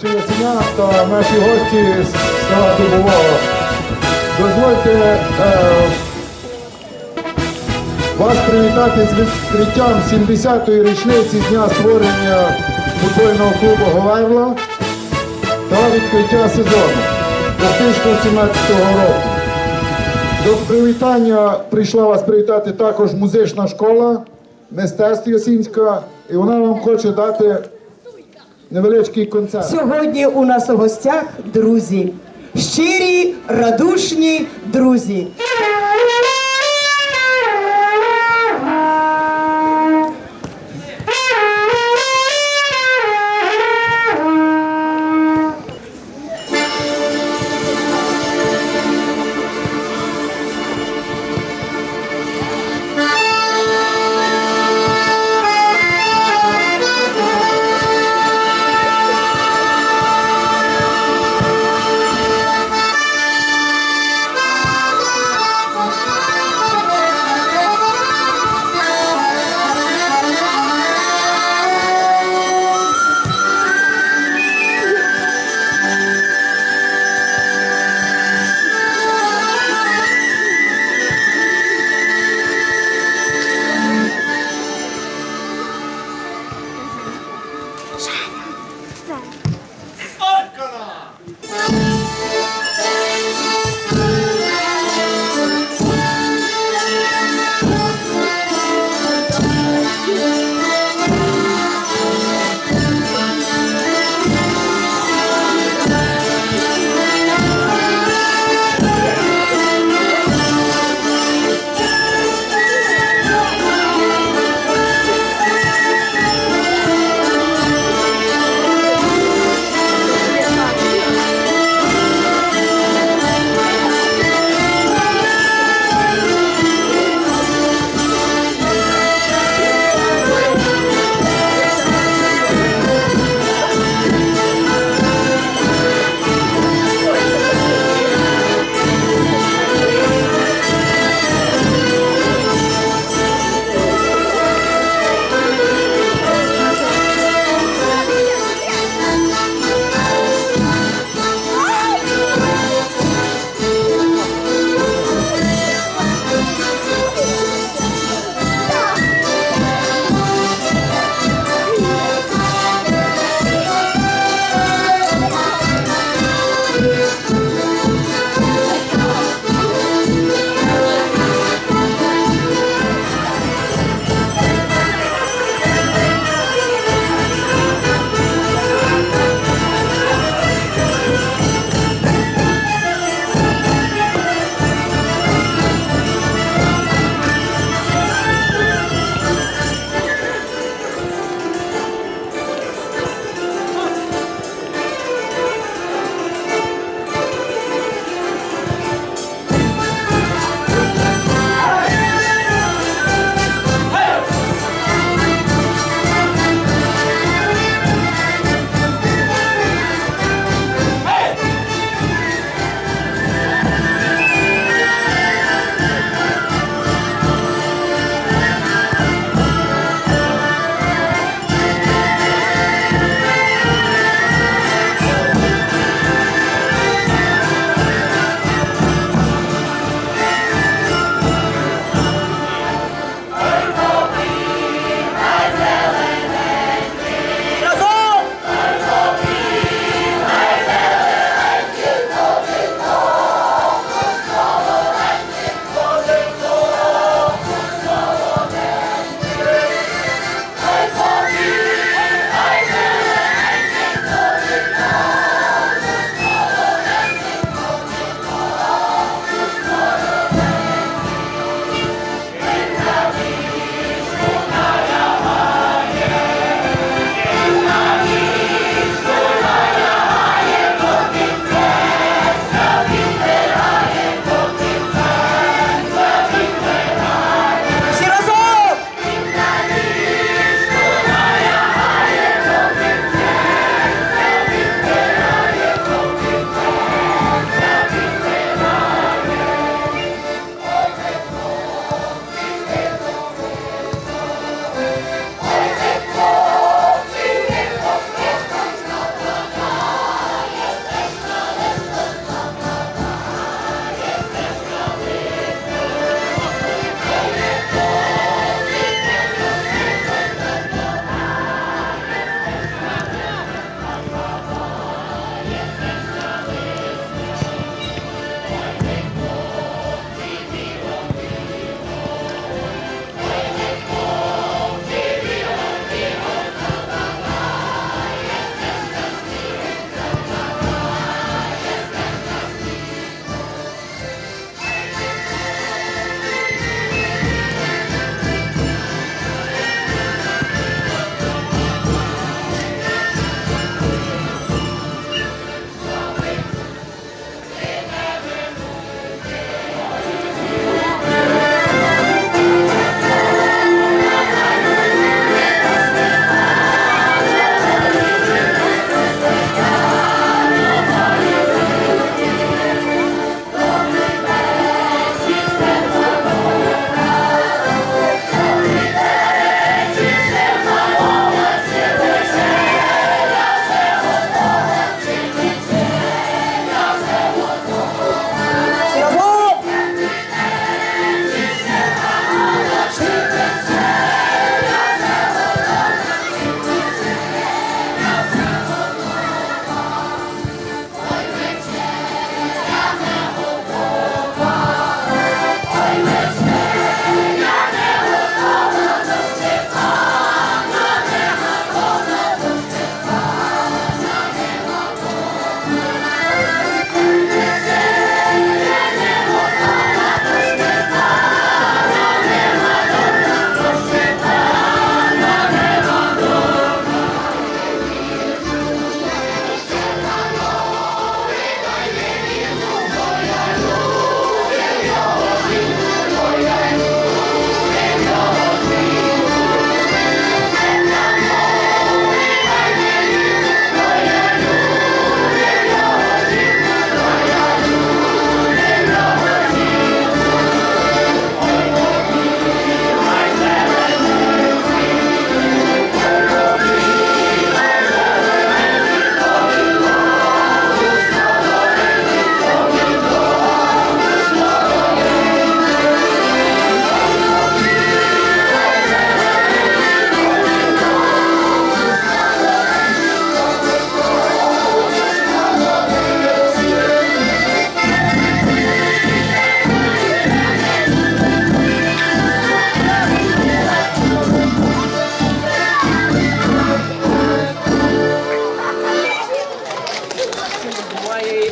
селище Ясеня та наші гості з села. Дозвольте е, вас привітати з відкриттям 70-ї річниці дня створення футбольного клубу Говайвла та відкриття сезону 2017 року. До привітання прийшла вас привітати також музична школа мистецтв Ясінська, і вона вам хоче дати невеличкий концерт. Сьогодні у нас у гостях друзі. Щирі, радушні друзі.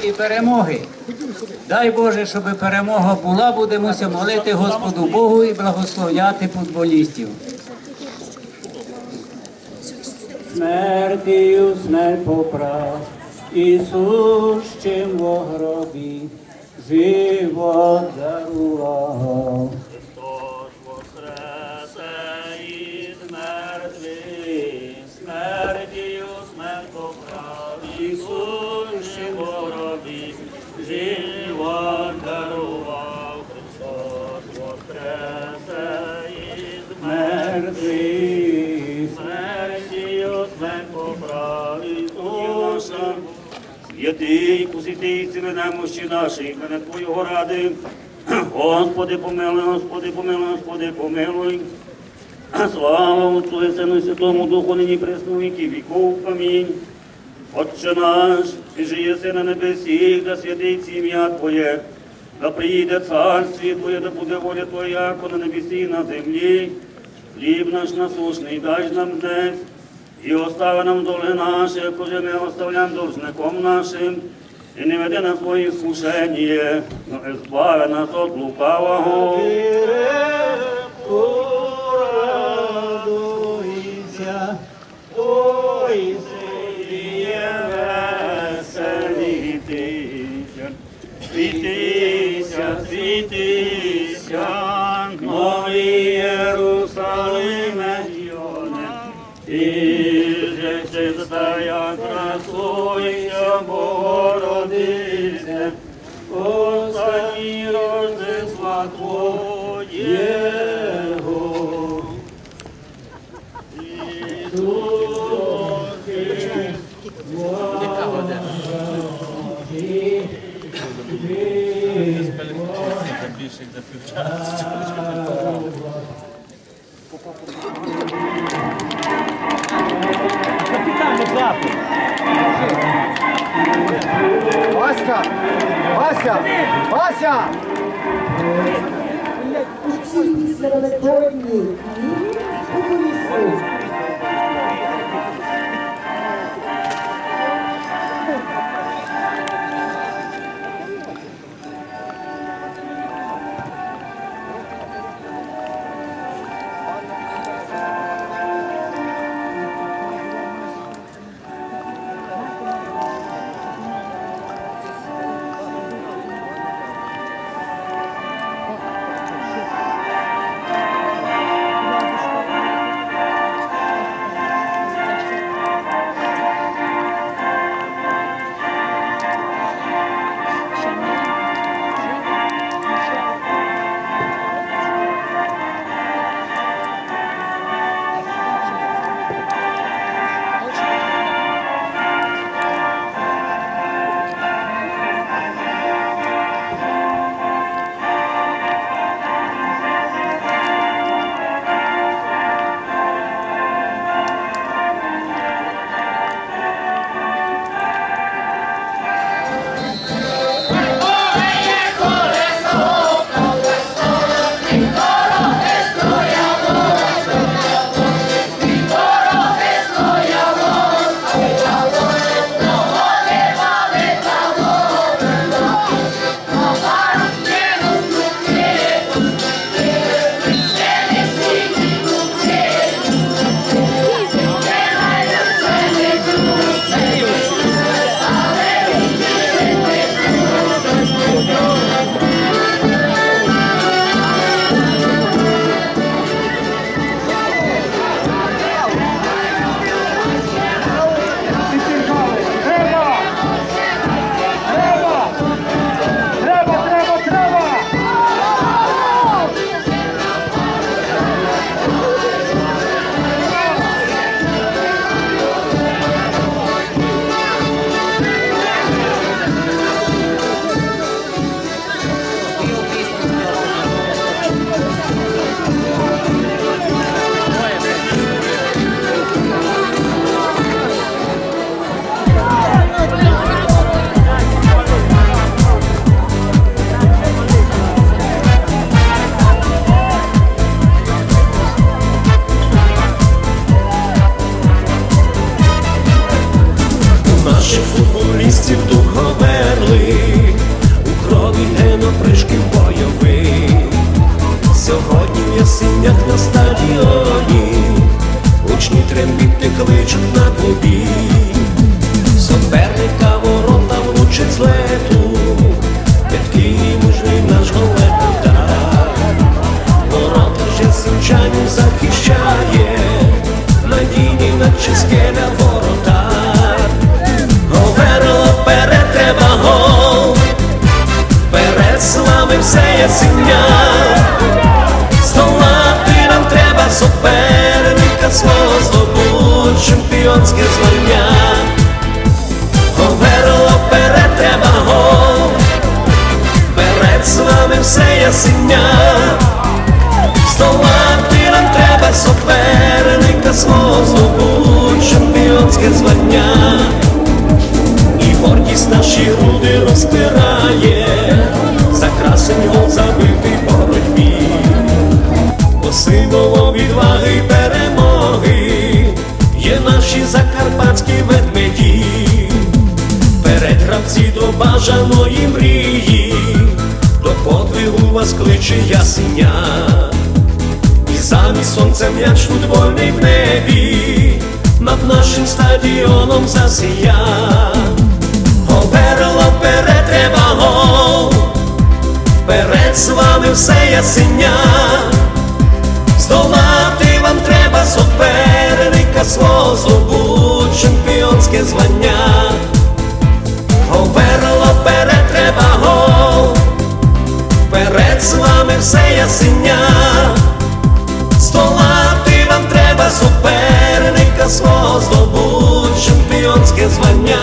Перемоги. Дай Боже, щоб перемога була, будемося молити Господу Богу і благословляти футболістів. Смертію смерть поправ, Ісущим во гробі, живот дарував. Святий, посвятий ціни немощі наші, мене Твоєго ради. Господи, помилуй, Господи, помилуй, Господи, помилуй. Слава Отцу і Сину Святому Духу, нині присно віки віков. Амінь. Отче наш, ти же єси на небесі, да святиться ім'я Твоє, да приїде царстві Твоє, да буде воля Твоя, як на небесі на землі. Хліб наш насушний, дай нам днес, і остави нам доли наші, коли ми оставляємо должником нашим, і не веди нас в іскушення, но избави нас от лукавого. Ой, сиє restoring me. Tudo. Чемпіонське звання. Говерло перед треба гол, перед слави все ясеня, Здолати нам треба суперника свого здобуть чемпіонське звання. І гордість наші груди розпирає, за красень гол забитий боротьбі, бо наші закарпатські ведмеді, перед гравці до бажаної мрії, до подвигу вас кличе ясеня, і замість сонця м'яч футбольний в небі, над нашим стадіоном засія. Говерло перед треба перед слави все ясеня, здолати вам треба суперника свого здобуть чемпіонське звання. Говерло перед треба гол, перед слави все ясеня, здолати вам треба суперника свого здобуть чемпіонське звання.